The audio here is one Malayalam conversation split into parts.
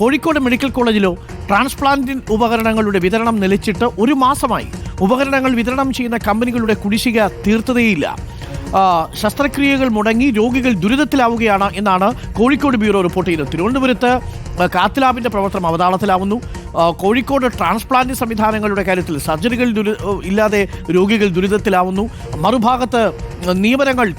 കോഴിക്കോട് മെഡിക്കൽ കോളേജിലോ ട്രാൻസ്പ്ലാന്റിൻ ഉപകരണങ്ങളുടെ വിതരണം നിലച്ചിട്ട് ഒരു മാസമായി ഉപകരണങ്ങൾ വിതരണം ചെയ്യുന്ന കമ്പനികളുടെ കുടിശ്ശിക തീർത്തതേയില്ല. ശസ്ത്രക്രിയകൾ മുടങ്ങി രോഗികൾ ദുരിതത്തിലാവുകയാണ് എന്നാണ് കോഴിക്കോട് ബ്യൂറോ റിപ്പോർട്ട് ചെയ്യുന്നത്. തിരുവനന്തപുരത്ത് ആ, കാത്ത് പ്രവർത്തനം അവതാളത്തിലാവുന്നു. കോഴിക്കോട് ട്രാൻസ്പ്ലാന്റ് സംവിധാനങ്ങളുടെ കാര്യത്തിൽ സർജറികൾ ഇല്ലാതെ രോഗികൾ ദുരിതത്തിലാവുന്നു. മറുഭാഗത്ത് നിയമനങ്ങൾ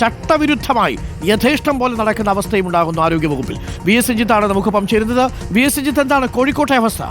ചട്ടവിരുദ്ധമായി യഥേഷ്ടം പോലെ നടക്കുന്ന അവസ്ഥയും ഉണ്ടാകുന്നു ആരോഗ്യവകുപ്പിൽ. വി എസ് സഞ്ജിത്താണ് നമുക്ക് ചേരുന്നത് വി എസ് സഞ്ജിത്ത് എന്താണ് കോഴിക്കോട്ടെ അവസ്ഥ?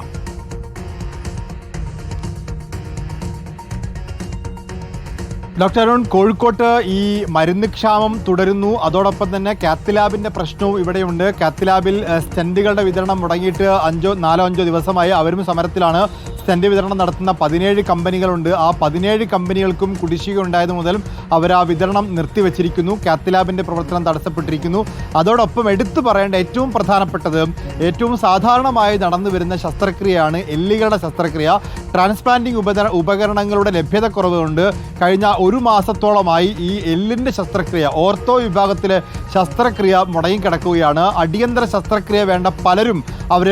ഡോക്ടർ അരുൺ കോഴിക്കോട്ട് ഈ മരുന്ന് ക്ഷാമം തുടരുന്നു. അതോടൊപ്പം തന്നെ കാത്ലാബിന്റെ പ്രശ്നവും ഇവിടെയുണ്ട്. കാത്ലാബിൽ ലാബിൽ സ്റ്റെൻഡുകളുടെ വിതരണം മുടങ്ങിയിട്ട് അഞ്ചോ നാലോ അഞ്ചോ ദിവസമായി അവരും സമരത്തിലാണ്. സ്റ്റെന്റ് വിതരണം നടത്തുന്ന പതിനേഴ് കമ്പനികളുണ്ട്. ആ പതിനേഴ് കമ്പനികൾക്കും കുടിശ്ശിക ഉണ്ടായത് മുതൽ അവർ ആ വിതരണം നിർത്തിവെച്ചിരിക്കുന്നു. കാത്ലാബിന്റെ പ്രവർത്തനം തടസ്സപ്പെട്ടിരിക്കുന്നു. അതോടൊപ്പം എടുത്തു പറയേണ്ട ഏറ്റവും പ്രധാനപ്പെട്ടത് ഏറ്റവും സാധാരണമായി നടന്നു വരുന്ന ശസ്ത്രക്രിയയാണ് എല്ലുകളുടെ ശസ്ത്രക്രിയ. ട്രാൻസ്പ്ലാന്റിംഗ് ഉപത ഉപകരണങ്ങളുടെ ലഭ്യതക്കുറവ് കൊണ്ട് കഴിഞ്ഞ ഒരു മാസത്തോളമായി ഈ എല്ലിന്റെ ശസ്ത്രക്രിയ ഓർത്തോ വിഭാഗത്തിലെ ശസ്ത്രക്രിയ മുടങ്ങിക്കിടക്കുകയാണ് അടിയന്തര ശസ്ത്രക്രിയ വേണ്ട പലരും അവർ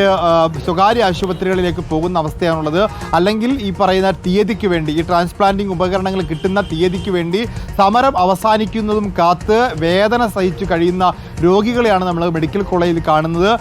സ്വകാര്യ ആശുപത്രികളിലേക്ക് പോകുന്ന അവസ്ഥയാണുള്ളത്. അല്ലെങ്കിൽ ഈ പറയുന്ന തീയതിക്ക് വേണ്ടി ഈ ട്രാൻസ്പ്ലാന്റിംഗ് ഉപകരണങ്ങൾ കിട്ടുന്ന തീയതിക്ക് വേണ്ടി സമരം അവസാനിക്കുന്നതും കാത്ത് വേദന സഹിച്ചു കഴിയുന്ന രോഗികളെയാണ് നമ്മൾ മെഡിക്കൽ കോളേജിൽ കാണുന്നത്.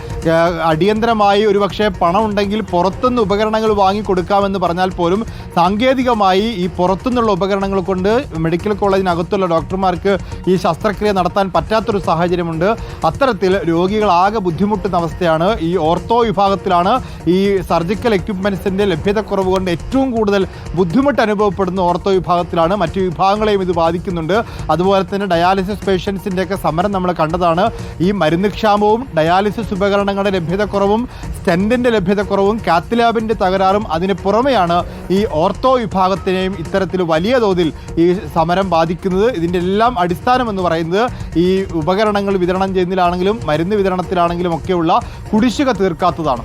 അടിയന്തരമായി ഒരുപക്ഷെ പണം ഉണ്ടെങ്കിൽ പുറത്തുനിന്ന് ഉപകരണങ്ങൾ വാങ്ങിക്കൊടുക്കാമെന്ന് പറഞ്ഞാൽ പോലും സാങ്കേതികമായി ഈ പുറത്തുനിന്നുള്ള ഉപകരണങ്ങൾ കൊണ്ട് മെഡിക്കൽ കോളേജിനകത്തുള്ള ഡോക്ടർമാർക്ക് ഈ ശസ്ത്രക്രിയ നടത്താൻ പറ്റാത്തൊരു സാഹചര്യമുണ്ട്. അത്തരത്തിൽ രോഗികൾ ആകെ ബുദ്ധിമുട്ടുന്ന അവസ്ഥയാണ് ഈ ഓർത്തോ വിഭാഗത്തിലാണ് ഈ സർജിക്കൽ എക്യുപ്മെൻസിന്റെ ലഭ്യതക്കുറവ് കൊണ്ട് ഏറ്റവും കൂടുതൽ ബുദ്ധിമുട്ട് അനുഭവപ്പെടുന്ന ഓർത്തോ വിഭാഗത്തിലാണ്. മറ്റു വിഭാഗങ്ങളെയും ഇത് ബാധിക്കുന്നുണ്ട്. അതുപോലെ തന്നെ ഡയാലിസിസ് പേഷ്യൻസിന്റെയൊക്കെ സമരം നമ്മൾ കണ്ടതാണ്. ഈ മരുന്ന് ക്ഷാമവും ഡയാലിസിസ് ഉപകരണങ്ങളുടെ ലഭ്യതക്കുറവും സ്റ്റെന്റിന്റെ ലഭ്യതക്കുറവും കാത്തിലാബിന്റെ തകരാറും അതിന് പുറമെയാണ് ഈ ഓർത്തോ വിഭാഗത്തിനെയും ഇത്തരത്തിൽ വലിയ തോതിൽ ഈ സമരം ബാധിക്കുന്നത്. ഇതിന്റെ എല്ലാം അടിസ്ഥാനം എന്ന് പറയുന്നത് ഈ ഉപകരണങ്ങൾ വിതരണം ചെയ്യുന്നതിലാണെങ്കിലും മരുന്ന് വിതരണത്തിലാണെങ്കിലും ഒക്കെയുള്ള കുടിശ്ശിക തീർക്കാത്തതാണ്.